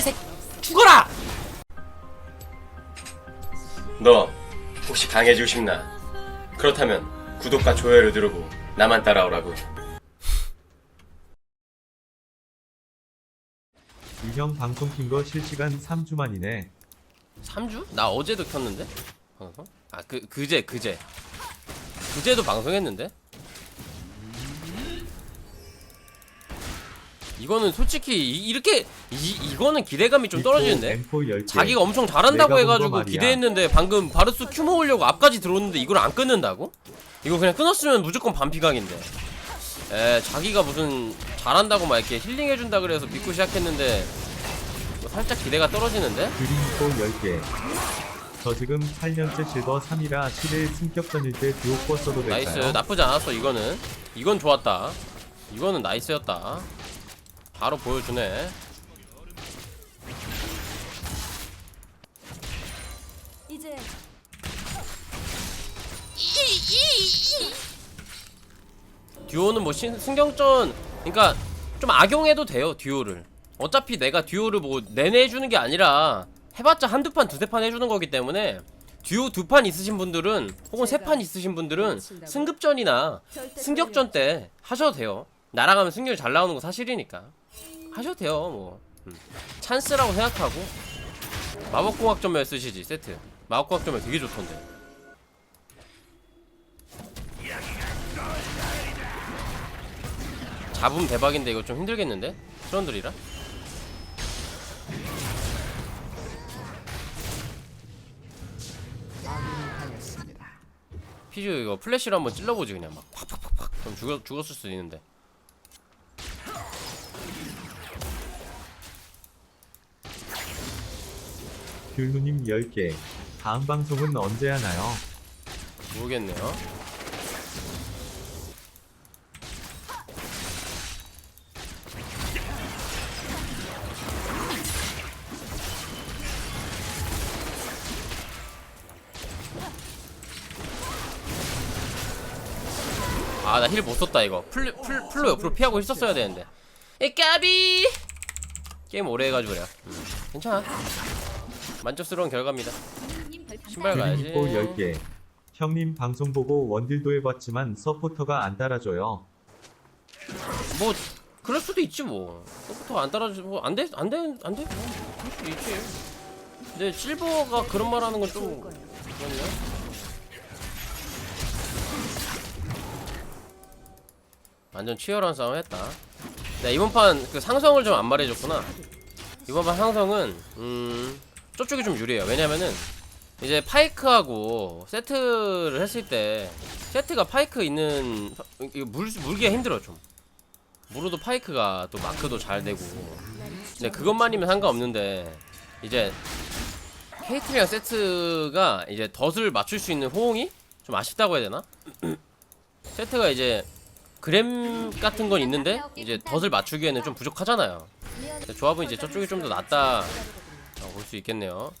새 죽어라! 너 혹시 강해지고 싶나? 그렇다면 구독과 좋아요를 누르고 나만 따라오라고. 이형 방송 킨 거 실시간 3주 만이네. 3주? 나 어제도 켰는데? 방송? 아, 그, 그제, 그제. 그제도 방송했는데? 이거는 솔직히, 이, 이렇게, 이, 이거는 기대감이 좀 떨어지는데? M4 10개. 자기가 엄청 잘한다고 해가지고. 기대했는데 방금 바르스 큐 먹으려고 앞까지 들어오는데 이걸 안 끊는다고? 이거 그냥 끊었으면 무조건 반피각인데 에 자기가 무슨 잘한다고 막 이렇게 힐링해준다 그래서 믿고 시작했는데 뭐 살짝 기대가 떨어지는데? 그린포 10개. 저 지금 8년째 실버 3이라 7일 승격전일 때 듀오퍼 써도 될까요? 나이스 나쁘지 않았어 이거는 이건 좋았다 이거는 나이스였다 바로 보여주네. 이제 듀오는 뭐 신, 승경전 그러니까 좀 악용해도 돼요 듀오를. 어차피 내가 듀오를 뭐 내내 해주는 게 아니라 해봤자 한두 판 두세 판 해주는 거기 때문에 듀오 두 판 있으신 분들은 혹은 세 판 있으신 분들은 승급전이나 승격전 때 하셔도 돼요. 나랑 하면 승률 잘 나오는 거 사실이니까 하셔도 돼요 뭐 음. 찬스라고 생각하고 마법공학 전멸 쓰시지 세트 마법공학 전멸 되게 좋던데 잡으면 대박인데 이거 좀 힘들겠는데? 트런들이라? 피즈 이거 플래시로 한번 찔러보지 그냥 막 팍팍팍팍 그럼 죽었, 죽었을 수도 있는데 귤누님 10개. 다음 방송은 언제 하나요? 모르겠네요. 아 나 힐 못 썼다 이거. 풀, 풀, 풀로 옆으로 피하고 힐 썼어야 되는데. 이 까비! 게임 오래 해가지고 그래요. 음, 괜찮아 만족스러운 결과입니다 신발 가야지 그린포 10개. 형님 방송 보고 원딜도 해봤지만 서포터가 안 따라줘요. 뭐 그럴 수도 있지 뭐. 서부터 안 따라주 뭐안돼 안 돼 안 돼. 뭐, 그럴 수도 있지. 근데 실버가 그런 말 하는 건좀 그렇네. 완전 치열한 싸움 했다. 네, 이번 판 그 상성을 좀 안 말해줬구나. 이번 판 상성은 음 저쪽이 좀 유리해요. 왜냐면은 이제 파이크하고 세트를 했을 때 세트가 파이크 있는 이거 물 물기가 힘들어 좀. 무르도 파이크가 또 마크도 잘 되고 근데 그것만이면 상관없는데 이제 케이트리랑 세트가 이제 덫을 맞출 수 있는 호응이 좀 아쉽다고 해야 되나? 세트가 이제 그램 같은 건 있는데 이제 덫을 맞추기에는 좀 부족하잖아요 조합은 이제 저쪽이 좀 더 낫다 볼 수 있겠네요.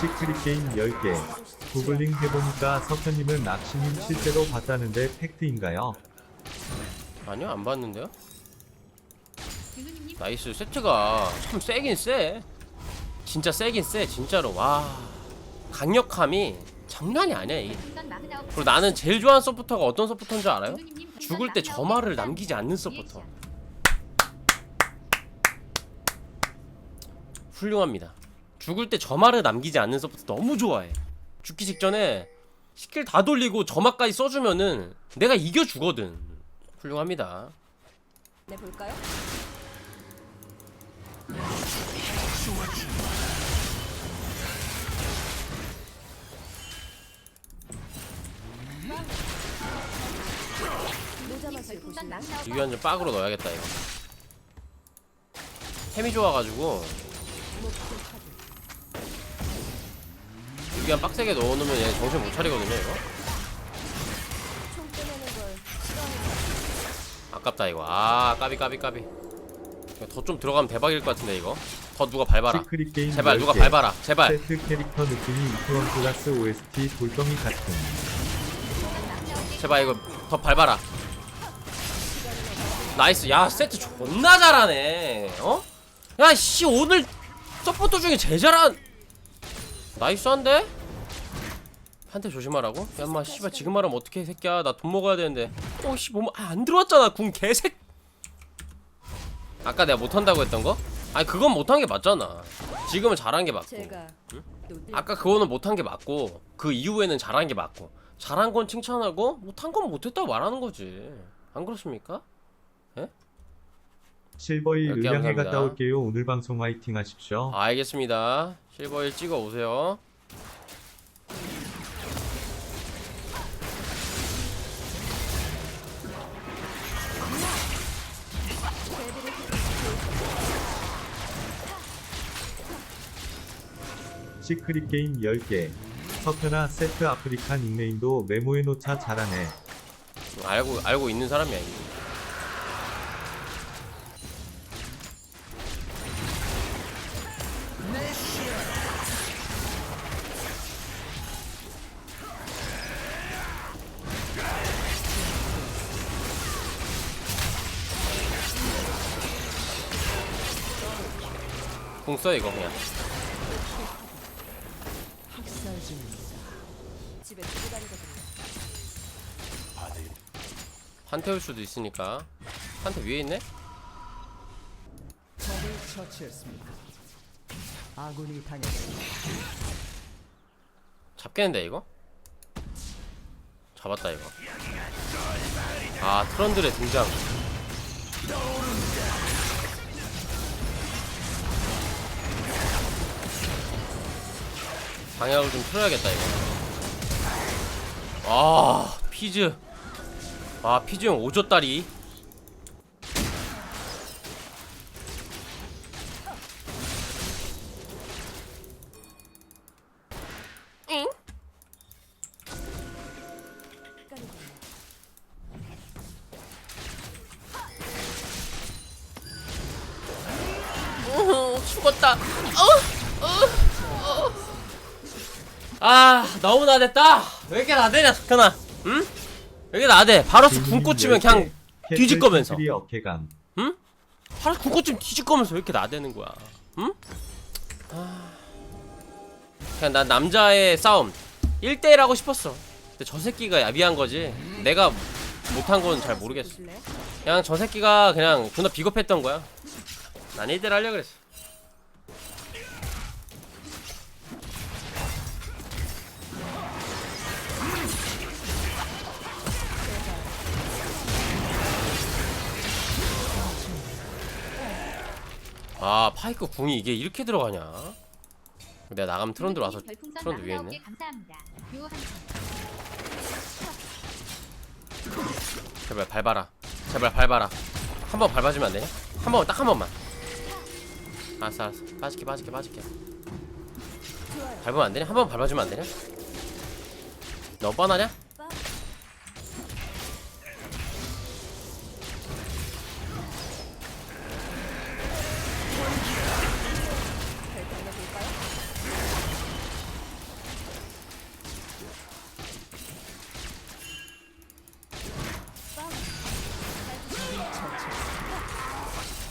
시크릿 게임 10개. 구글링 해보니까 석현님은 낚시님 실제로 봤다는데 팩트인가요? 아니요 안 봤는데요? 나이스 세트가. 참 세긴 세. 진짜 세긴 세 진짜로. 와 강력함이 장난이 아니야 이게. 그리고 나는 제일 좋아하는 서포터가 어떤 서포터인 줄 알아요? 죽을 때 저말을 남기지 않는 서포터. 훌륭합니다. 죽을 때 저말을 남기지 않는 서포터 너무 좋아해. 죽기 직전에 스킬 다 돌리고 저말까지 써주면은 내가 이겨 주거든. 훌륭합니다. 내 볼까요? 유기한 좀 빡으로 넣어야겠다 이거. 템이 좋아가지고. 유기한 빡세게 넣어놓으면 얘 정신 못 차리거든요 이거. 아깝다 이거. 아 까비 까비 까비. 더 좀 들어가면 대박일 것 같은데 이거. 더 누가 밟아라. 시크릿 게임 제발 누가 10개. 밟아라. 제발. 세트 캐릭터 느낌이 이태원 클라스 OST 돌덩이 같은. 제발 이거 더 밟아라 나이스. 야 세트 존나 잘하네. 어? 야 씨 오늘 서포터 중에 제일 잘한. 나이스한데? 한테 조심하라고? 야 인마 씨발 지금 말하면 어떡해 이 새끼야. 나 돈 먹어야 되는데. 어씨 뭐안 들어왔잖아 궁 개색 아까 내가 못한다고 했던 거? 아니 그건 못한 게 맞잖아. 지금은 잘한 게 맞고. 늘- 아까 그거는 못한 게 맞고 그 이후에는 잘한 게 맞고. 잘한 건 칭찬하고 못한 건 못했다고 말하는 거지. 안 그렇습니까? 실버일 의량에 감사합니다. 갔다 올게요. 오늘 방송 화이팅 하십시오. 아, 알겠습니다. 실버일 찍어 오세요. 시크릿 게임 10개. 서편아 세트 아프리카 닉네임도 메모해놓자 잘하네. 알고 알고 있는 사람이야 이거. 궁써 이거 그냥 집에 두고 다니거든요. 판테올 수도 있으니까 판테 위에 있네? 적을 처치했습니다. 아군이 당했습니다. 잡겠는데 이거? 잡았다 이거 아 트런들의 등장 방향을 좀 틀어야겠다 이거. 아 피즈. 아 피즈 형 오졌다리. 죽었다. 어, 어, 어. 아, 너무 나댔다. 왜 이렇게 나대냐, 석현아? 응? 왜 이렇게 나대? 바로스 궁 꽂히면 그냥 뒤질 거면서. 캐슬 어깨감 바로스 궁 꽂히면 뒤질 거면서 왜 이렇게 나대는 거야? 응? 아. 그냥 난 남자의 싸움 1대1 하고 싶었어. 근데 저 새끼가 야비한 거지. 내가 못한 건 잘 모르겠어. 그냥 저 새끼가 그냥 존나 비겁했던 거야. 난 1대1 하려 그랬어. 아 파이크 궁이 이게 이렇게 들어가냐? 내가 나가면 트론 들어와서 트론도 위에 있네. 제발 밟아라. 제발 밟아라. 한 번 밟아주면 안 되냐? 한 번, 딱 한 번만. 알았어, 알았어. 빠질게, 빠질게, 빠질게. 밟으면 안 되냐? 한 번 밟아주면 안 되냐? 너무 뻔하냐?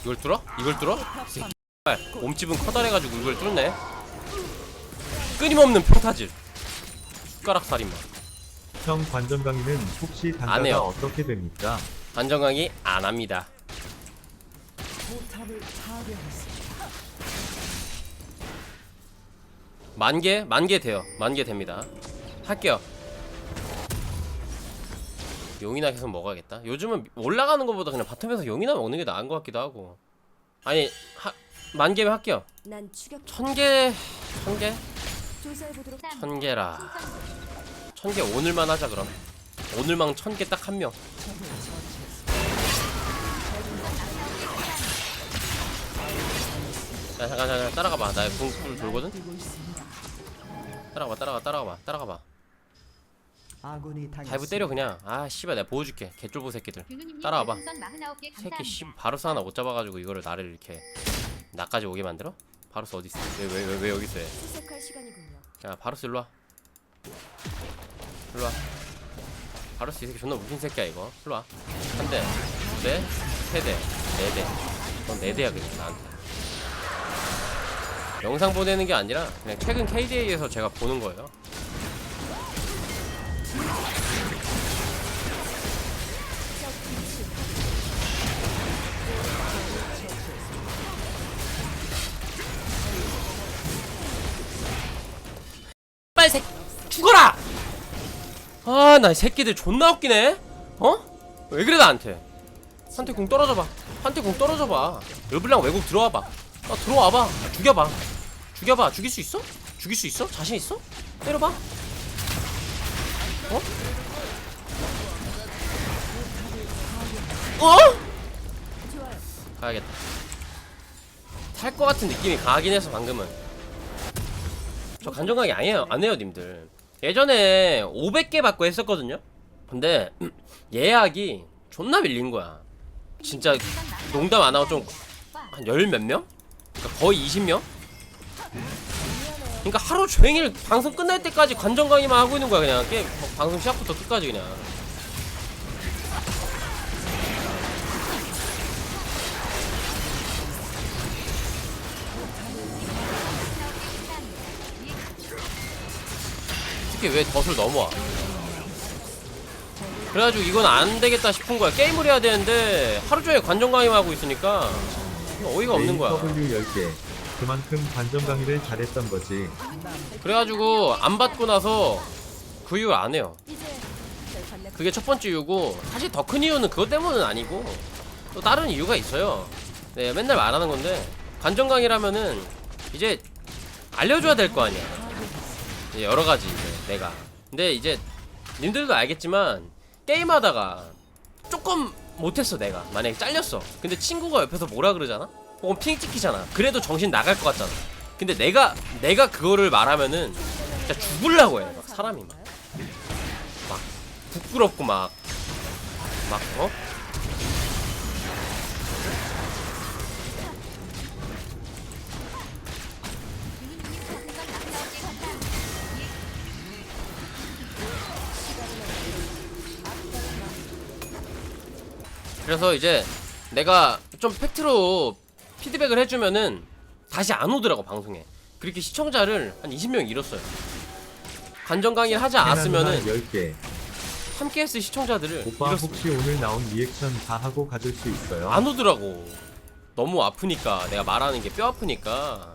이걸 뚫어? 이걸 뚫어? X발. 몸집은 커다래가지고 이걸 뚫네. 끊임없는 평타질. 숟가락 살인마. 형 관전 강의는 혹시 안 단가가. 어떻게 됩니까? 안정강이 안 합니다. 포탑을 파괴했습니다. 만 개? 만개 돼요. 만개 됩니다. 할게요. 용이나 계속 먹어야겠다. 요즘은 올라가는 것보다 그냥 바텀에서 용이나 먹는 게 나은 것 같기도 하고. 아니, 하, 만 개면 할게요. 난 추격 천 개, 천 개? 조사해 보도록. 천 개라. 천개 오늘만 하자 그럼. 오늘만 천개 딱 한 명. 야 잠깐 잠깐 따라가봐. 나 궁풀 돌거든. 따라가봐, 따라가, 따라가봐, 따라가봐. 아군이 당했습니다. 다이브 때려 그냥. 아 씨발 내가 보여줄게. 개쫄보 새끼들. 따라와봐. 별풍선 49개 감사합니다. 새끼 씨 바루스 하나 못 잡아가지고 이거를 나를 이렇게 나까지 오게 만들어? 바로스 어디 있어? 왜 왜 왜 왜 여기 있어? 얘? 수색할 시간이군요. 야 바로스 일로 와. 일로 와. 바로스 이 새끼 존나 웃긴 새끼야 이거. 일로 와. 한 대, 두 대, 세 대, 네 대. 넌네 대야 그냥 나한테. 영상 보내는 게 아니라 그냥 최근 KDA에서 제가 보는 거예요. 빨리 새 죽어라! 아, 나 이 새끼들 존나 웃기네. 어? 왜 그래 나한테? 한테 공 떨어져봐. 한테 공 떨어져봐. 르블랑 외국 들어와봐. 아 들어와봐. 아, 죽여봐. 죽여봐. 죽일 수 있어? 죽일 수 있어? 자신 있어? 때려봐. 어? 어? 가야겠다. 탈 것 같은 느낌이 강하긴 해서 방금은. 저 간정강이 아니에요, 안 해요, 님들. 예전에 500개 받고 했었거든요. 근데 예약이 존나 밀린 거야. 진짜 농담 안 하고 좀한 열 몇 명? 그러니까 거의 20명? 그러니까 하루 종일 방송 끝날 때까지 관전 강의만 하고 있는 거야 그냥 게임 어, 방송 시작부터 끝까지 그냥. 특히 왜 덫을 넘어와? 그래가지고 이건 안 되겠다 싶은 거야. 게임을 해야 되는데 하루 종일 관전 강의만 하고 있으니까 어이가 없는 거야. W 10개. 그만큼 관전 강의를 잘했던 거지. 그래가지고 안 받고 나서 그 이후 안 해요. 그게 첫 번째 이유고 사실 더 큰 이유는 그것 때문은 아니고 또 다른 이유가 있어요. 네, 맨날 말하는 건데 관전 강의라면은 이제 알려줘야 될 거 아니야. 여러 가지 내가. 근데 이제 님들도 알겠지만 게임하다가 조금 못했어 내가 만약에 잘렸어. 근데 친구가 옆에서 뭐라 그러잖아? 혹은 핑 찍히잖아. 그래도 정신 나갈 것 같잖아. 근데 내가 내가 그거를 말하면은 진짜 죽을라고 해. 막 사람이 막. 막 부끄럽고 막막 어? 그래서 이제 내가 좀 팩트로 피드백을 해주면은 다시 안 오더라고 방송에 그렇게 시청자를 한 20명 잃었어요 관전 강의를 하지 않았으면은 10개. 함께 했을 시청자들을 오빠 잃었습니다 혹시 오늘 나온 리액션 다 하고 가줄 수 있어요? 안 오더라고. 너무 아프니까 내가 말하는 게 뼈 아프니까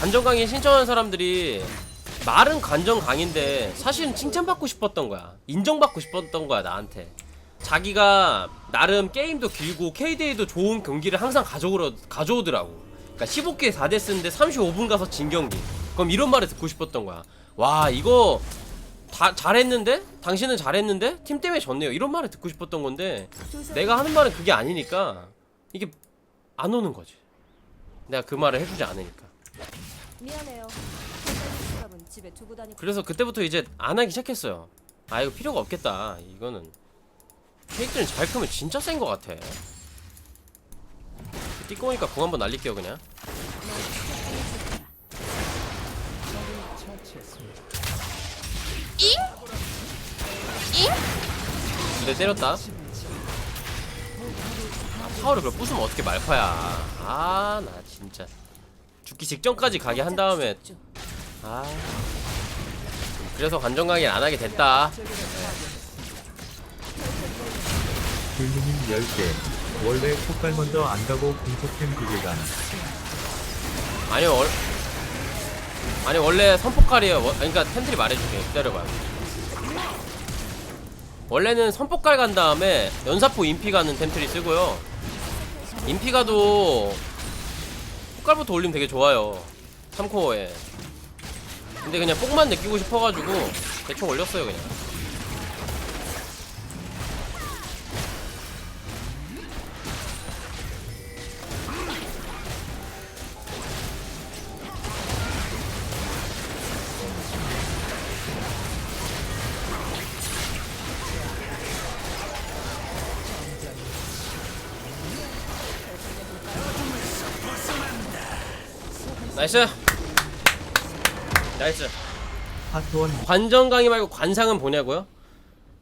관전 강의 신청한 사람들이 말은 관전 강인데 사실은 칭찬받고 싶었던 거야. 인정받고 싶었던 거야 나한테. 자기가 나름 게임도 길고 KDA도 좋은 경기를 항상 가져오려 가져오더라고. 그러니까 15개 4대 쓰는데 35분 가서 진 경기. 그럼 이런 말을 듣고 싶었던 거야. 와 이거 다 잘했는데 당신은 잘했는데 팀 때문에 졌네요. 이런 말을 듣고 싶었던 건데 내가 하는 말은 그게 아니니까 이게 안 오는 거지. 내가 그 말을 해주지 않으니까. 미안해요. 그래서 그때부터 이제 안 하기 시작했어요. 아 이거 필요가 없겠다. 이거는 케이크는 잘 크면 진짜 센거 같아. 띠꺼우니까 공 한번 날릴게요 그냥. 처치했습니다. 두대 때렸다. 아, 파워를 그걸 부수면 어떻게 말파야. 아 나 진짜 죽기 직전까지 가게 한 다음에 아 그래서 관전 강의를 안 하게 됐다. 불무님 10개. 원래 폭발 먼저 안 가고 공속템 2개가. 아니 월 아니 원래 선폭칼이에요. 워- 그러니까 템들이 말해줄게. 기다려봐요. 원래는 선폭칼 간 다음에 연사포 인피 가는 템트리 쓰고요. 인피 가도 폭칼부터 올리면 되게 좋아요. 3코어에. 근데 그냥 폭만 느끼고 싶어가지고 대충 올렸어요 그냥. 나이스. 나이스. 하트원 관전 강의 말고 관상은 보냐고요?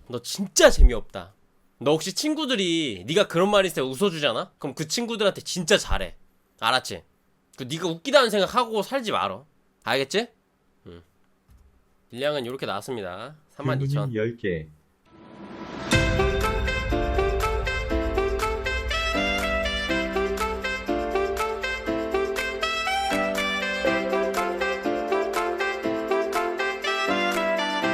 너 진짜 재미없다. 너 혹시 친구들이 네가 그런 말 있을 때 웃어주잖아? 그럼 그 친구들한테 진짜 잘해. 알았지? 그 네가 웃기다는 생각하고 살지 말어. 알겠지? 응. 딜량은 이렇게 나왔습니다. 32,000 규무님 10개